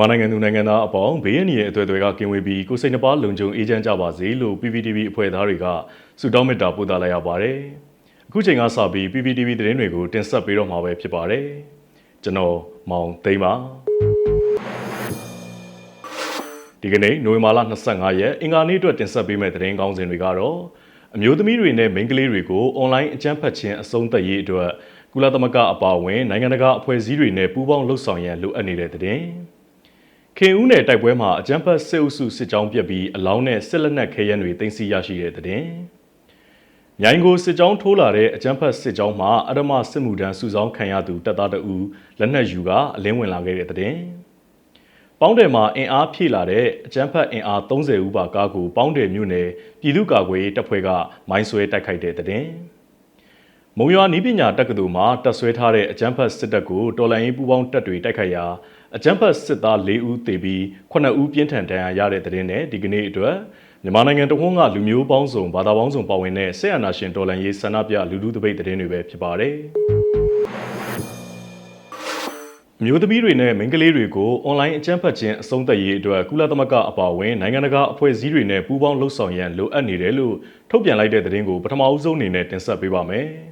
မြန်မာနိုင်ငံသူနိုင်ငံသားအပေါင်းဘေးရန်ရဲ့အသွေးတွေကကင်းဝေးပြီးကိုယ်စိတ်နှပါလုံခြုံအေးချမ်းကြပါစေလို့ PPTV အဖွဲ့သားတွေကဆုတောင်းမေတ္တာပို့သလိုက်ရပါတယ်။အခုချိန်ကစပြီး PPTV သတင်းတွေကိုတင်ဆက်ပေးတော့မှာပဲဖြစ်ပါတယ်။ကျွန်တော်မောင်သိန်းပါ။ဒီကနေ့နိုဝင်ဘာလ25ရက်အင်္ဂါနေ့အတွက်တင်ဆက်ပေးမယ့်သတင်းကောင်းစဉ်တွေကတော့အမျိုးသမီးတွေနဲ့မိန်းကလေးတွေကိုအွန်လိုင်းအကြမ်းဖက်ခြင်းအဆုံးသတ်ရေးအတွက်ကုလသမဂ္ဂအပါအဝင်နိုင်ငံတကာအဖွဲ့အစည်းတွေနဲ့ပူးပေါင်းလှုပ်ဆောင်ရန်လိုအပ်နေတဲ့သတင်း။ ခင်ဦးနယ်တိုက်ပွဲမှာအကြမ်းဖက်စစ်အုပ်စုစစ်ကြောင်းပြက်ပြီးအလောင်းနဲ့စစ်လက်နက်ခဲယမ်းတွေတင်စီရရှိတဲ့သတင်း။မြိုင်ကိုစစ်ကြောင်းထိုးလာတဲ့အကြမ်းဖက်စစ်ကြောင်းမှာအရမစစ်မှုထမ်းစုဆောင်းခံရသူတပ်သားတအူလက်နက်ယူကအလင်းဝင်လာခဲ့တဲ့သတင်း။ပေါင်းတယ်မှာအင်အားဖြည့်လာတဲ့အကြမ်းဖက်အင်အား30ဦးပါကားကိုပေါင်းတယ်မြို့နယ်ပြည်သူ့ကာကွယ်ရေးတပ်ဖွဲ့ကမိုင်းဆွဲတိုက်ခိုက်တဲ့တဲ့။မုံရွာနီးပညာတက္ကသိုလ်မှာတပ်ဆွဲထားတဲ့အကြမ်းဖက်စစ်တပ်ကိုတော်လှန်ရေးပူးပေါင်းတပ်တွေတိုက်ခိုက်ရာ အကြမ်းဖက်စစ်သား၄ဦးသေပြီး9ဦးပြင်းထန်ဒဏ်ရာရတဲ့တဲ့နဲ့ဒီကနေ့အတွက်မြန်မာနိုင်ငံတဝန်းကလူမျိုးပေါင်းစုံဘာသာပေါင်းစုံပါဝင်တဲ့ဆက်အာဏာရှင်တော်လှန်ရေးဆန္ဒပြလူထုတပိတ်တဲ့တွေပဲဖြစ်ပါတယ်။မျိုးသမီးတွေနဲ့မိန်းကလေးတွေကိုအွန်လိုင်းအကြမ်းဖက်ခြင်းအဆုံးသတ်ရေးအတွက်ကုလသမဂ္ဂအပါအဝင်နိုင်ငံတကာအဖွဲ့အစည်းတွေနဲ့ပူးပေါင်းလှုပ်ဆောင်ရန်လိုအပ်နေတယ်လို့ထုတ်ပြန်လိုက်တဲ့သတင်းကိုပထမအဦးဆုံးအနေနဲ့တင်ဆက်ပေးပါမယ်။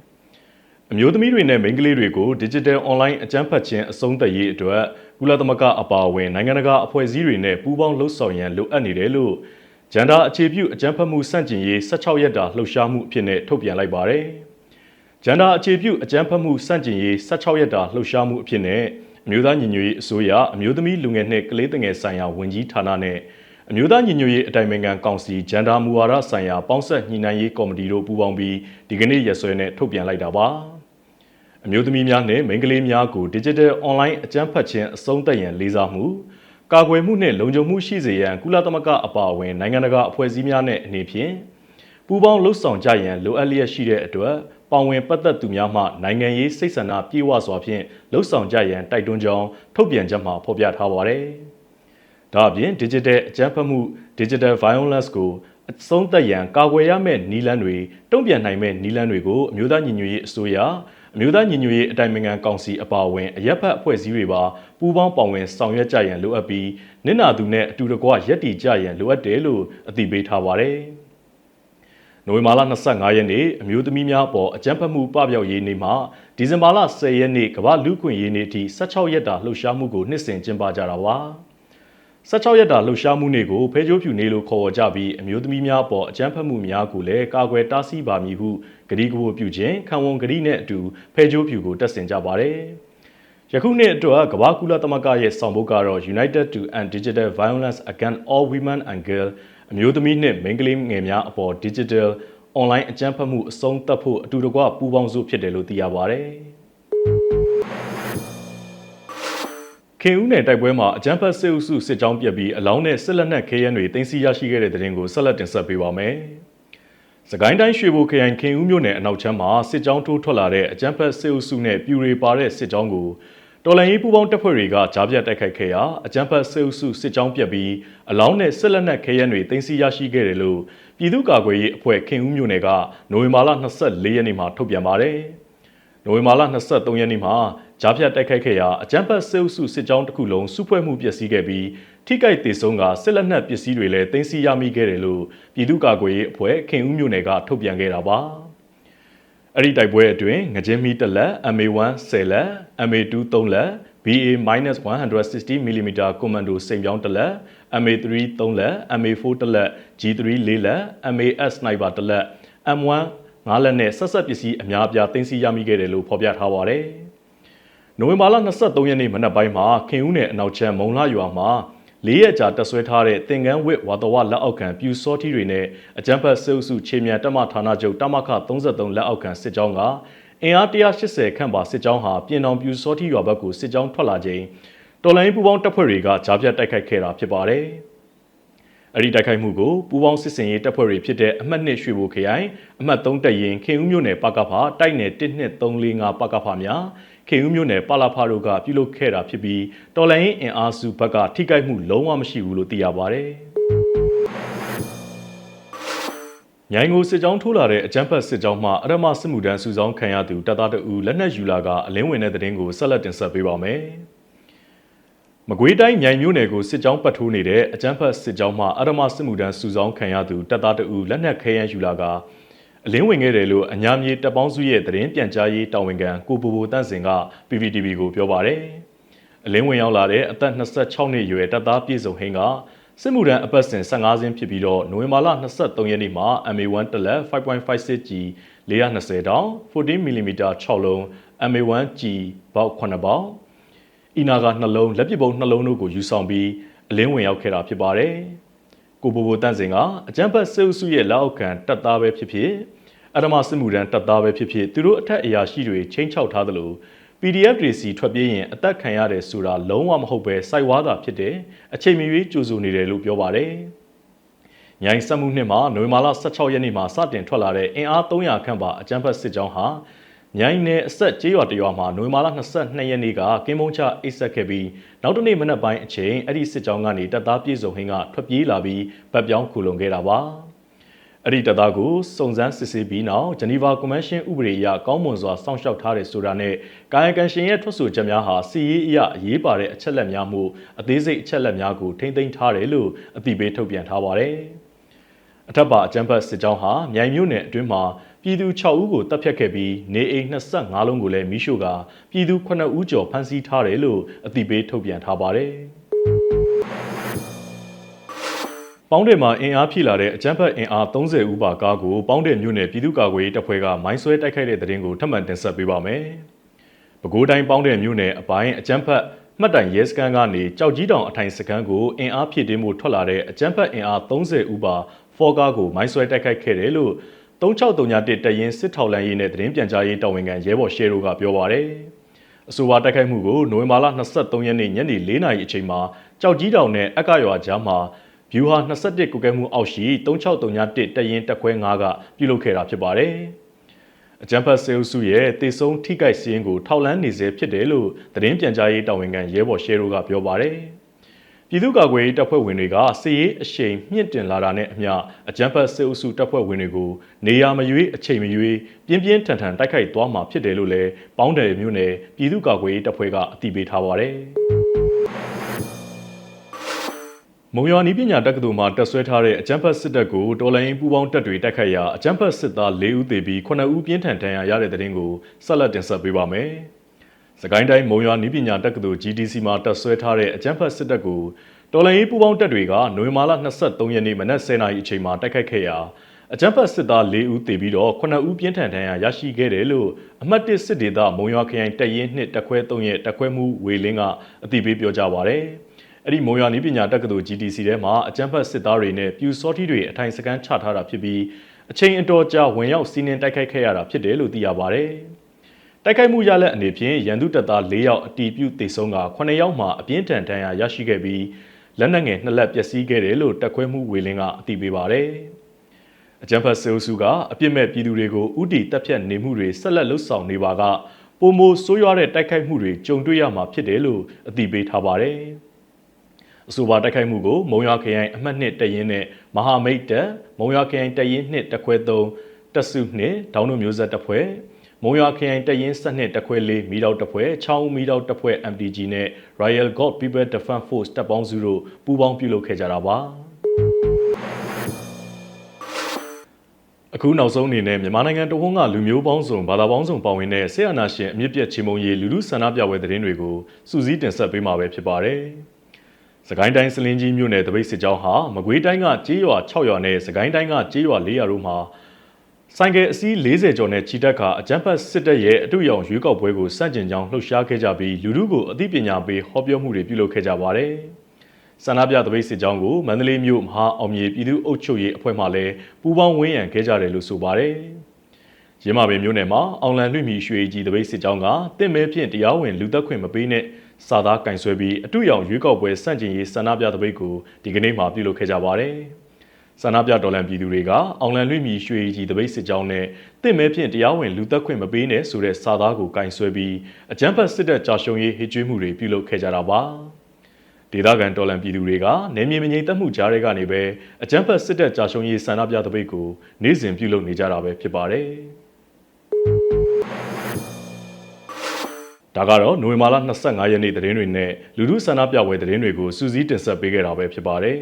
အမျိုးသမီးတွေနဲ့မိန်းကလေးတွေကို Digital Online အကြမ်းဖက်ခြင်းအဆုံးသတ်ရေးအတွက်ကုလသမဂ္ဂအပါအဝင်နိုင်ငံတကာအဖွဲ့အစည်းတွေနဲ့ပူးပေါင်းလှုပ်ဆောင်ရန်လိုအပ်နေတယ်လို့ဂျန်ဒါအခြေပြုအကြမ်းဖက်မှုစန့်ကျင်ရေး16ရက်တာလှုပ်ရှားမှုအဖြစ်နဲ့ထုတ်ပြန်လိုက်ပါတယ်။ဂျန်ဒါအခြေပြုအကြမ်းဖက်မှုစန့်ကျင်ရေး16ရက်တာလှုပ်ရှားမှုအဖြစ်နဲ့အမျိုးသားညီညွတ်ရေးအစိုးရအမျိုးသမီးလူငယ်နှင့်ကလေးငယ်ဆိုင်ရာဝန်ကြီးဌာနနဲ့အမျိုးသားညီညွတ်ရေးအတိုင်ပင်ခံကောင်စီဂျန်ဒါမူဝါဒဆိုင်ရာပေါင်းဆက်ညှိနှိုင်းရေးကော်မတီတို့ပူးပေါင်းပြီးဒီကနေ့ရက်စွဲနဲ့ထုတ်ပြန်လိုက်တာပါ အမျိုးသမီးများနဲ့မိန်းကလေးများကို Digital Online အကြမ်းဖက်ခြင်းအဆုံးသတ်ရန်လေးစားမှုကာကွယ်မှုနဲ့လုံခြုံမှုရှိစေရန်ကုလသမဂ္ဂအပါအဝင်နိုင်ငံတကာအဖွဲ့အစည်းများနဲ့အနေဖြင့်ပူးပေါင်းလှုပ်ဆောင်ကြရန်လိုအပ်လျက်ရှိတဲ့အတွက်ပါဝင်ပတ်သက်သူများမှနိုင်ငံရေးစိတ်ဆန္ဒပြေဝစွာဖြင့်လှုပ်ဆောင်ကြရန်တိုက်တွန်းကြောင်းထုတ်ပြန်ချက်မှာဖော်ပြထားပါတယ်။ဒါအပြင် digital အကြမ်းဖက်မှု digital violence ကိုအဆုံးသတ်ရန်ကာကွယ်ရမယ့်နည်းလမ်းတွေတုံ့ပြန်နိုင်မယ့်နည်းလမ်းတွေကိုအမျိုးသားညီညွတ်ရေးအစိုးရ အမျိုးသားညီညွတ်ရေးအတိုင်ပင်ခံကောင်စီအပါအဝင်အရက်ဖက်အဖွဲ့အစည်းတွေပါပူးပေါင်းပါဝင်ဆောင်ရွက်ကြရန်လိုအပ်ပြီးနစ်နာသူနဲ့အတူတကွရက်တီကြရန်လိုအပ်တယ်လို့အသိပေးထားပါတယ်။နိုဝင်ဘာလ25ရက်နေ့အမျိုးသမီးများအပေါ်အကြမ်းဖက်မှုပပျောက်ရေးနေ့မှာဒီဇင်ဘာလ10ရက်နေ့ကမ္ဘာလူ့ခွင့်ရေးနေ့အထိ16ရက်တာလှုပ်ရှားမှုကိုနှစ်စဉ်ကျင်းပကြတာပါ 16ရက်တာလှုပ်ရှားမှုနေ့ကိုဖဲကြိုးဖြူနေ့လို့ခေါ်ဝေါ်ကြပြီးအမျိုးသမီးများအပေါ်အကြမ်းဖက်မှုများကိုလည်းကာကွယ်တားဆီးပါမည်ဟုကတိကဝတ်ပြုခြင်းခံဝန်ကတိနဲ့အတူဖဲကြိုးဖြူကိုတက်ဆင်ကြပါတယ်ယခုနှစ်အတွက်ကမ္ဘာကုလသမဂ္ဂရဲ့ဆောင်ပုဒ်ကတော့ United to End Digital Violence Against All Women and Girls အမျိုးသမီးနှင့်မိန်းကလေးငယ်များအပေါ် digital online အကြမ်းဖက်မှုအဆုံးသတ်ဖို့အတူတကွပူးပေါင်းစုဖြစ်တယ်လို့သိရပါဗျ။ ခင်ဦးနယ်တိုက်ပွဲမှာအကြမ်းဖက်စစ်အုပ်စုစစ်ကြောင်းပြက်ပြီးအလောင်းနဲ့စစ်လက်နက်ခဲယမ်းတွေတင်စီရရှိခဲ့တဲ့တဲ့တင်ကိုဆက်လက်တင်ဆက်ပေးပါမယ်။စကိုင်းတိုင်းရွှေဘိုခရိုင်ခင်ဦးမြို့နယ်အနောက်ချမ်းမှာစစ်ကြောင်းထိုးထွက်လာတဲ့အကြမ်းဖက်စစ်အုပ်စုနဲ့ပြူရီပါတဲ့စစ်ကြောင်းကိုတော်လန်ရေးပူပေါင်းတပ်ဖွဲ့တွေကကြားပြတ်တိုက်ခိုက်ခဲ့ရာအကြမ်းဖက်စစ်အုပ်စုစစ်ကြောင်းပြက်ပြီးအလောင်းနဲ့စစ်လက်နက်ခဲယမ်းတွေတင်စီရရှိခဲ့တယ်လို့ပြည်သူ့ကာကွယ်ရေးအဖွဲ့ခင်ဦးမြို့နယ်ကနိုဝင်ဘာလ24ရက်နေ့မှာထုတ်ပြန်ပါတယ်။ နိုဝင်ဘာလ23ရက်နေ့မှာကြားပြတ်တိုက်ခိုက်ခဲ့ရာအကြမ်းဖက်စစ်အုပ်စုစစ်ကြောင်းတစ်ခုလုံးစုဖွဲ့မှုပျက်စီးခဲ့ပြီးထိခိုက်ဒေဆုံးကစစ်လက်နက်ပစ္စည်းတွေလည်းတင်စီရမိခဲ့တယ်လို့ပြည်သူ့ကာကွယ်ရေးအဖွဲ့ခင်ဦးမြို့နယ်ကထုတ်ပြန်ခဲ့တာပါ။အဲ့ဒီတိုက်ပွဲအတွင်းငကြင်းမီတစ်လက် MA1 10လက် MA2 3လက် BA-160 mm ကွန်မန်ဒိုစိန်ပြောင်းတစ်လက် MA3 3လက် MA4 တစ်လက် G3 4လက် MAS sniper တစ်လက် M1 5လက်နဲ့ဆက်ဆက်ပစ္စည်းအများအပြားတင်စီရမိခဲ့တယ်လို့ဖော်ပြထားပါတယ်။နိုဝင်ဘာလ23ရက်နေ့မနက်ပိုင်းမှာခင်ဦးနယ်အနောက်ချမ်းမုံလာရွာမှာလေးရက်ကြာတက်ဆွဲထားတဲ့သင်္ကန်းဝစ်ဝါတော်ဝလက်အောက်ခံပြူစောထီတွေနဲ့အကြမ်းဖက်စစ်အုပ်စုခြေမြန်တပ်မဌာနချုပ်တမခ33လက်အောက်ခံစစ်ကြောင်းကအင်အား180ခန့်ပါစစ်ကြောင်းဟာပြင်တော်ပြူစောထီရွာဘက်ကိုစစ်ကြောင်းထွက်လာချိန်တော်လိုင်းပူပေါင်းတပ်ဖွဲ့တွေကကြားပြတ်တိုက်ခိုက်ခဲ့တာဖြစ်ပါတယ်။ အဲ့ဒီတိုက်ခိုက်မှုကိုပူပေါင်းစစ်စင်ရေးတပ်ဖွဲ့တွေဖြစ်တဲ့အမှတ်1ရွှေဘိုခရိုင်အမှတ်3တပ်ရင်ခင်ဦးမြို့နယ်ပကဖာတိုက်နယ်12345ပကဖာများခေဦးမြို့နယ်ပါလာဖာတို့ကပြုလုပ်ခဲ့တာဖြစ်ပြီးတော်လိုင်းအင်အားစုဘက်ကထိခိုက်မှုလုံးဝမရှိဘူးလို့သိရပါဗျ။မြိုင်ကိုစစ်ကြောင်းထိုးလာတဲ့အကြမ်းဖက်စစ်ကြောင်းမှအရမစစ်မှုထမ်းစုဆောင်းခံရသူတပ်သားတအူလက်နက်ယူလာကအလင်းဝင်တဲ့တဲ့တင်ကိုဆက်လက်တင်ဆက်ပေးပါမယ်။မ မကွေးတိုင်းမြိုင်မြို့နယ်ကိုစစ်ကြောင်းပတ်ထိုးနေတဲ့အကြမ်းဖက်စစ်ကြောင်းမှအရမစစ်မှုထမ်းစုဆောင်းခံရသူတပ်သားတအူလက်နက်ခဲယမ်းယူလာကအလင်းဝင်ခဲ့တယ်လို့အညာမြေတပ်ပေါင်းစုရဲ့သတင်းပြန်ကြားရေးတာဝန်ခံကိုပူပူတန့်စင်က PPTV ကိုပြောပါတယ်။အလင်းဝင်ရောက်လာတဲ့အသက်26နှစ်အရွယ်တပ်သားပြည်စုံဟင်းကစစ်မှုထမ်းအပတ်စဉ်15စင်းဖြစ်ပြီးတော့နိုဝင်ဘာလ23ရက်နေ့မှာ MA1 တလက် 5.56G 420တောင် 14mm 6လုံး MA1G ပေါက်9ပေါက် အီနာကနှလုံးလက်ပစ်ပုံနှလုံးတို့ကိုယူဆောင်ပြီးအလင်းဝင်ရောက်ခဲ့တာဖြစ်ပါတယ်။ကိုဘိုဘိုတန့်စင်ကအကြမ်းဖက်စစ်အုပ်စုရဲ့လက်အောက်ခံတပ်သားပဲဖြစ်ဖြစ်အရမစစ်မှုထမ်းတပ်သားပဲဖြစ်ဖြစ်သူတို့အထက်အရာရှိတွေချင်းချောက်ထားသလို PDF တွေစီထွက်ပြေးရင်အသက်ခံရတယ်ဆိုတာလုံးဝမဟုတ်ပဲစိုက်ဝါးတာဖြစ်တယ်အချိန်မီ၍ကြိုးဆိုနေတယ်လို့ပြောပါတယ်။ညိုင်စက်မှုနှစ်မှာနိုဝင်ဘာလ16ရက်နေ့မှာစတင်ထွက်လာတဲ့အင်အား300ခန့်ပါအကြမ်းဖက်စစ်ကြောင်းဟာ မြိုင်နယ်အဆက်ကျေးရွာတရွာမှာနိုဝင်ဘာလ22ရက်နေ့ကကင်းမုံချအိတ်ဆက်ခဲ့ပြီးနောက်တနေ့မနက်ပိုင်းအချိန်အဲ့ဒီစစ်ကြောင်းကနေတပ်သားပြည်စုံဟင်းကထွက်ပြေးလာပြီးဗတ်ပြောင်းခုလုံခဲ့တာပါအဲ့ဒီတပ်သားကိုစုံစမ်းစစ်ဆေးပြီးနောက်ဂျနီဗာကွန်ဗင်းရှင်းဥပဒေအရကောင်းမွန်စွာစောင့်ရှောက်ထားတယ်ဆိုတာနဲ့ကာယကံရှင်ရဲ့ထွက်ဆိုချက်များဟာစီရေးအရအရေးပါတဲ့အချက်လက်များမှုအသေးစိတ်အချက်လက်များကိုထိမ့်သိမ်းထားတယ်လို့အသိပေးထုတ်ပြန်ထားပါတယ် အထက်ပါအကြံဖတ်စစ်ကြောင်းဟာမြိုင်မြို့နယ်အတွင်းမှာပြည်သူ6ဦးကိုတပ်ဖြတ်ခဲ့ပြီးနေအိမ်25လုံးကိုလည်းမိရှို့ကာပြည်သူ9ဦးကျော်ဖမ်းဆီးထားတယ်လို့အသိပေးထုတ်ပြန်ထားပါတယ်။ပေါင်းတယ်မှာအင်အားဖြည့်လာတဲ့အကြမ်းဖက်အင်အား30ဦးပါကားကိုပေါင်းတယ်မြို့နယ်ပြည်သူ့ကာကွယ်ရေးတပ်ဖွဲ့ကမိုင်းဆွဲတိုက်ခိုက်တဲ့တဲ့ရင်ကိုထပ်မံတင်ဆက်ပေးပါမယ်။ပဲခူးတိုင်းပေါင်းတယ်မြို့နယ်အပိုင်းအကြမ်းဖက်မှတ်တိုင်ရဲစခန်းကနေကြောက်ကြီးတောင်အထိုင်စခန်းကိုအင်အားဖြည့်တင်းမှုထွက်လာတဲ့အကြမ်းဖက်အင်အား30ဦးပါ ဖော်ကားကိုမိုင်းဆွဲတိုက်ခိုက်ခဲ့တယ်လို့3631တရင်စစ်ထောက်လန်ရေးနဲ့သတင်းပြန်ကြားရေးတာဝန်ခံရဲဘော်ရှေရိုကပြောပါရယ်အဆိုပါတိုက်ခိုက်မှုကိုနိုဝင်ဘာလ23ရက်နေ့ညနေ4နာရီအချိန်မှာကြောက်ကြီးတောင်နဲ့အက္ကရွာကြားမှာဗျူဟာ21ကုကဲမှုအောက်ရှိ3631တရင်တက်ခွဲ9ကပြုလုပ်ခဲ့တာဖြစ်ပါတယ်အကြံဖတ်စေအုပ်စုရဲ့တေဆုံးထိခိုက်စင်းကိုထောက်လန်းနေစေဖြစ်တယ်လို့သတင်းပြန်ကြားရေးတာဝန်ခံရဲဘော်ရှေရိုကပြောပါတယ်။ ပြည်သူ့ကာကွယ်ရေးတပ်ဖွဲ့ဝင်တွေကစစ်ရေးအရှိန်မြင့်တင်လာတာနဲ့အမျှအကြမ်းဖက်စစ်အုပ်စုတပ်ဖွဲ့ဝင်တွေကိုနေရာမရွေးအချိန်မရွေးပြင်းပြင်းထန်ထန်တိုက်ခိုက်သွားမှာဖြစ်တယ်လို့လည်းပေါင်းတယ်မျိုးနဲ့ပြည်သူ့ကာကွယ်ရေးတပ်ဖွဲ့ကအတည်ပြုထားပါတယ်။မုံရွာနီးပညာတက္ကသိုလ်မှာတက်ဆွဲထားတဲ့အကြမ်းဖက်စစ်တပ်ကိုတော်လိုင်းပူးပေါင်းတပ်တွေတိုက်ခိုက်ရာအကြမ်းဖက်စစ်သား၄ဦးသေပြီး9ဦးပြင်းထန်ဒဏ်ရာရတဲ့တဲ့တင်ကိုဆက်လက်တင်ဆက်ပေးပါမယ်။ စကိုင်းတိုင်းမုံရွာနီးပညာတက္ကသိုလ် GDC မှာတက်ဆွဲထားတဲ့အကြမ်းဖက်စစ်တပ်ကိုတော်လှန်ရေးပူးပေါင်းတပ်တွေကနိုဝင်ဘာလ23ရက်နေ့မနက်10:00နာရီအချိန်မှာတိုက်ခိုက်ခဲ့ရာအကြမ်းဖက်စစ်သား၄ဦးသေပြီးတော့9ဦးပြင်းထန်ဒဏ်ရာရရှိခဲ့တယ်လို့အမှတ်1စစ်ဒေသမုံရွာခရိုင်တပ်ရင်း2တပ်ခွဲ3ရဲ့တပ်ခွဲမှုဝေလင်းကအသိပေးပြောကြားပါရယ်အဲ့ဒီမုံရွာနီးပညာတက္ကသိုလ် GDC ထဲမှာအကြမ်းဖက်စစ်သားတွေနဲ့ပြူစောထီတွေအထိုင်စခန်းချထားတာဖြစ်ပြီးအချိန်အတော်ကြာဝင်ရောက်စီးနင်းတိုက်ခိုက်ခဲ့ရတာဖြစ်တယ်လို့သိရပါဗျ။ တိုက်ခိုက်မှုရလက်အနေဖြင့်ရန်သူတပ်သား၄ယောက်အတီးပြုတေဆုံးက9ယောက်မှအပြင်းထန်ဒဏ်ရာရရှိခဲ့ပြီးလက်နက်ငယ်နှစ်လက်ပျက်စီးခဲ့တယ်လို့တက်ခွဲမှုဝေလင်းကအသိပေးပါတယ်။အကြံဖတ်စေအုပ်စုကအပြစ်မဲ့ပြည်သူတွေကိုဥတီတပ်ဖြတ်နေမှုတွေဆက်လက်လှုပ်ဆောင်နေပါကပုံမိုဆိုးရွားတဲ့တိုက်ခိုက်မှုတွေကြုံတွေ့ရမှာဖြစ်တယ်လို့အသိပေးထားပါတယ်။အဆိုပါတိုက်ခိုက်မှုကိုမုံရွာခရိုင်အမှတ်2တရင်နဲ့မဟာမိတ်တပ်မုံရွာခရိုင်တရင်2တခွဲ3တက်စု2ဒေါင်းတို့မျိုးဆက်တပ်ဖွဲ့ မုံရွာခရိုင်တရင်စနစ်တခွဲလေးမီတောက်တဖွဲချောင်းမီတောက်တဖွဲ MTG နဲ့ Royal God People Defense Force တပ်ပေါင်းစုတို့ပူးပေါင်းပြုလုပ်ခဲ့ကြတာပါအခုနောက်ဆုံးအနေနဲ့မြန်မာနိုင်ငံတဝန်းကလူမျိုးပေါင်းစုံဘာသာပေါင်းစုံပါဝင်တဲ့ဆေးအာနာရှင်အမြင့်ပြည့်ချေမုံရီလူလူဆန္ဒပြပွဲသတင်းတွေကိုစူးစီးတင်ဆက်ပေးမှာပဲဖြစ်ပါတယ်။စကိုင်းတိုင်းစလင်းကြီးမြို့နယ်တပိတ်စစ်ကြောင်းဟာမကွေးတိုင်းကကြေးရွာ6ရွာနဲ့စကိုင်းတိုင်းကကြေးရွာ4ရွာတို့မှာ ဆိုင်ကယ်အစီး40ကျော်နဲ့ချီတက်ခါအကြမ်းဖက်စစ်တပ်ရဲ့အတူရောင်ရွေးကောက်ပွဲကိုစန့်ကျင်ကြောင်းလှုပ်ရှားခဲ့ကြပြီးလူထုကိုအသိပညာပေးဟောပြောမှုတွေပြုလုပ်ခဲ့ကြပါတယ်။ဆန္ဒပြတပိတ်စစ်ကြောင်းကိုမန္တလေးမြို့မဟာအောင်မြေပြည်သူ့အုပ်ချုပ်ရေးအဖွဲ့မှလည်းပူးပေါင်းဝန်းရံခဲ့ကြတယ်လို့ဆိုပါတယ်။ရင်းမာပင်မြို့နယ်မှာအောင်လန်လွှင့်မီရွှေကြီးတပိတ်စစ်ကြောင်းကတင့်မဲဖြင့်တရားဝင်လူသက်ခွင့်မပေးနဲ့စာသားကင်ဆွဲပြီးအတူရောင်ရွေးကောက်ပွဲစန့်ကျင်ရေးဆန္ဒပြတပိတ်ကိုဒီကနေ့မှပြုလုပ်ခဲ့ကြပါတယ်။ ဆန္ဒပြတော်လှန်ပြည်သူတွေကအောင်လန်လွင့်မီရွှေကြီးတပိတ်စစ်ကြောင်းနဲ့တင့်မဲဖြင့်တရားဝင်လူသက်ခွင့်မပေးနဲ့ဆိုတဲ့စာသားကိုကင်ဆွဲပြီးအကြမ်းဖက်စစ်တပ်ကြာရှုံးရေးဟစ်ကြွေးမှုတွေပြုလုပ်ခဲ့ကြတာပါဒေသခံတော်လှန်ပြည်သူတွေကနေမြေမငြိမ်သက်မှုကြားတွေကနေပဲအကြမ်းဖက်စစ်တပ်ကြာရှုံးရေးဆန္ဒပြတပိတ်ကိုနေ့စဉ်ပြုလုပ်နေကြတာပဲဖြစ်ပါတယ်ဒါကတော့နိုဝင်ဘာလ25ရက်နေ့သတင်းတွေနဲ့လူမှုဆန္ဒပြပွဲသတင်းတွေကိုစူးစီးတင်ဆက်ပေးခဲ့တာပဲဖြစ်ပါတယ်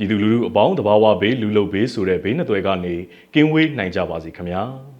ပြည်သူလူထုအပေါင်းတဘာဝဘေးလူလုဘေးဆိုတဲ့ဘေးနှစ်သွဲကနေကင်းဝေးနိုင်ကြပါစေခင်ဗျာ။